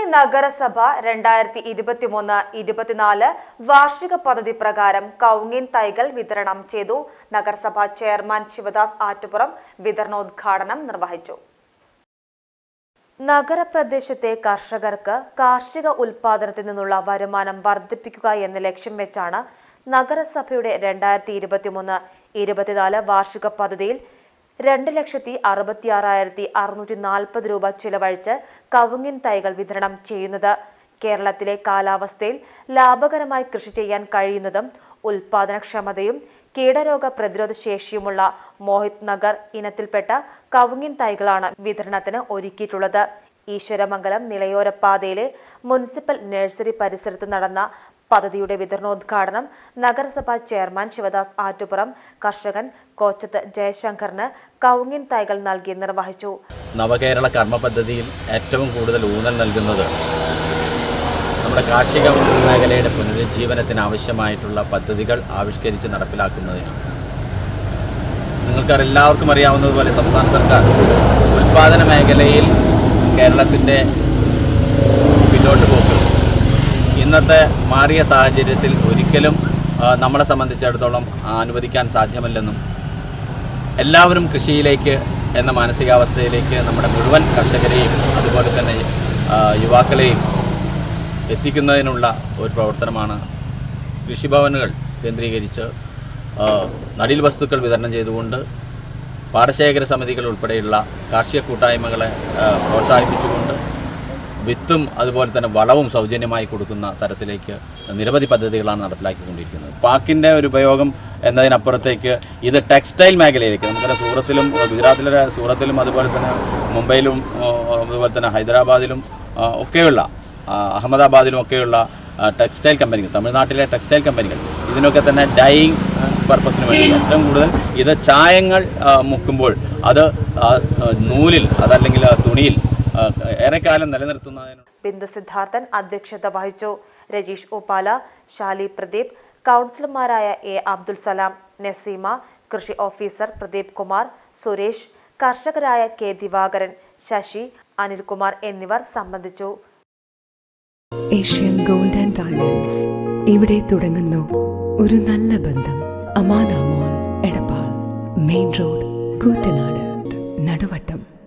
പൊന്നാനി നഗരസഭ രണ്ടായിരത്തി ഇരുപത്തിമൂന്ന് ഇരുപത്തിനാല് വാർഷിക പദ്ധതി പ്രകാരം കൗങ്ങിൻ തൈകൾ വിതരണം ചെയ്തു. നഗരസഭ ചെയർമാൻ ശിവദാസ് ആറ്റുപുറം വിതരണോദ്ഘാടനം നിർവഹിച്ചു. നഗരപ്രദേശത്തെ കർഷകർക്ക് കാർഷിക ഉൽപാദനത്തിൽ നിന്നുള്ള വരുമാനം വർദ്ധിപ്പിക്കുക എന്ന ലക്ഷ്യം വെച്ചാണ് നഗരസഭയുടെ രണ്ടായിരത്തി ഇരുപത്തിമൂന്ന് ഇരുപത്തിനാല് വാർഷിക പദ്ധതിയിൽ രണ്ട് ലക്ഷത്തി അറുപത്തിയാറായിരത്തി അറുന്നൂറ്റി നാൽപ്പത് രൂപ ചിലവഴിച്ച് കവുങ്ങിൻ തൈകൾ വിതരണം ചെയ്യുന്നത്. കേരളത്തിലെ കാലാവസ്ഥയിൽ ലാഭകരമായി കൃഷി ചെയ്യാൻ കഴിയുന്നതും ഉൽപാദനക്ഷമതയും കീടരോഗ പ്രതിരോധ ശേഷിയുമുള്ള മോഹിത് നഗർ ഇനത്തിൽപ്പെട്ട കവുങ്ങിൻ തൈകളാണ് വിതരണത്തിന് ഒരുക്കിയിട്ടുള്ളത്. ഈശ്വരമംഗലം നിളയോരപ്പാതയിലെ മുനിസിപ്പൽ നഴ്സറി പരിസരത്ത് നടന്ന പദ്ധതിയുടെ വിതരണോദ്ഘാടനം നഗരസഭാ ചെയർമാൻ ശിവദാസ് ആറ്റുപുറം കർഷകൻ കോച്ചത്ത് ജയശങ്കറിന് കൗങ്ങിൻ തൈകൾ നൽകി നിർവഹിച്ചു. നവകേരള കർമ്മ പദ്ധതിയിൽ ഏറ്റവും കൂടുതൽ ഊന്നൽ നൽകുന്നത് നമ്മുടെ കാർഷിക മേഖലയുടെ പുനരുജ്ജീവനത്തിന് ആവശ്യമായിട്ടുള്ള പദ്ധതികൾ ആവിഷ്കരിച്ച് നടപ്പിലാക്കുന്നതിനാണ്. നിങ്ങൾക്കെല്ലാവർക്കും അറിയാവുന്നതുപോലെ സംസ്ഥാന സർക്കാർ ഉൽപാദന മേഖലയിൽ കേരളത്തിന്റെ പിന്നോട്ട് പോക്ക്. ഇന്നത്തെ മാറിയ സാഹചര്യത്തിൽ ഒരിക്കലും നമ്മളെ സംബന്ധിച്ചിടത്തോളം അനുവദിക്കാൻ സാധ്യമല്ലെന്നും എല്ലാവരും കൃഷിയിലേക്ക് എന്ന മാനസികാവസ്ഥയിലേക്ക് നമ്മുടെ മുഴുവൻ കർഷകരെയും അതുപോലെ തന്നെ യുവാക്കളെയും എത്തിക്കുന്നതിനുള്ള ഒരു പ്രവർത്തനമാണ് കൃഷിഭവനുകൾ കേന്ദ്രീകരിച്ച് നടീൽ വസ്തുക്കൾ വിതരണം ചെയ്തുകൊണ്ട് പാടശേഖര സമിതികൾ ഉൾപ്പെടെയുള്ള കാർഷിക കൂട്ടായ്മകളെ പ്രോത്സാഹിപ്പിച്ചുകൊണ്ട് വിത്തും അതുപോലെ തന്നെ വളവും സൗജന്യമായി കൊടുക്കുന്ന തരത്തിലേക്ക് നിരവധി പദ്ധതികളാണ് നടപ്പിലാക്കിക്കൊണ്ടിരിക്കുന്നത്. പാക്കിന്റെ ഒരു ഉപയോഗം എന്നതിനപ്പുറത്തേക്ക് ഇത് ടെക്സ്റ്റൈൽ മേഖലയിലേക്ക് നമുക്കറിയാം സൂറത്തിലും ഗുജറാത്തിലെ സൂറത്തിലും അതുപോലെ തന്നെ മുംബൈയിലും അതുപോലെ തന്നെ ഹൈദരാബാദിലും ഒക്കെയുള്ള അഹമ്മദാബാദിലും ഒക്കെയുള്ള ടെക്സ്റ്റൈൽ കമ്പനികൾ തമിഴ്നാട്ടിലെ ടെക്സ്റ്റൈൽ കമ്പനികൾ ഇതിനൊക്കെ തന്നെ ഡൈയിങ് പർപ്പസിന് വേണ്ടി ഏറ്റവും കൂടുതൽ ഇത് ചായങ്ങൾ മുക്കുമ്പോൾ അത് നൂലിൽ അതല്ലെങ്കിൽ തുണിയിൽ ഏറെക്കാലം നിലനിർത്തുന്നതിന് ബിന്ദു സിദ്ധാർത്ഥൻ അധ്യക്ഷത വഹിച്ചു. രജീഷ് ഉപാല ഷാലി പ്രദീപ് കൗൺസിലർമാരായ എ അബ്ദുൽ സലാം നസീമ കൃഷി ഓഫീസർ പ്രദീപ് കുമാർ സുരേഷ് കർഷകരായ കെ ദിവാകരൻ ശശി അനിൽകുമാർ എന്നിവർ സംബന്ധിച്ചു. ഏഷ്യൻ ഗോൾഡ് ആൻഡ് ഡയമണ്ട്സ് ഇവിടെ തുടങ്ങുന്നു. ഒരു നല്ല ബന്ധം. അമാനാമോൾ Edappal. Main road Koottanad. Naduvattom.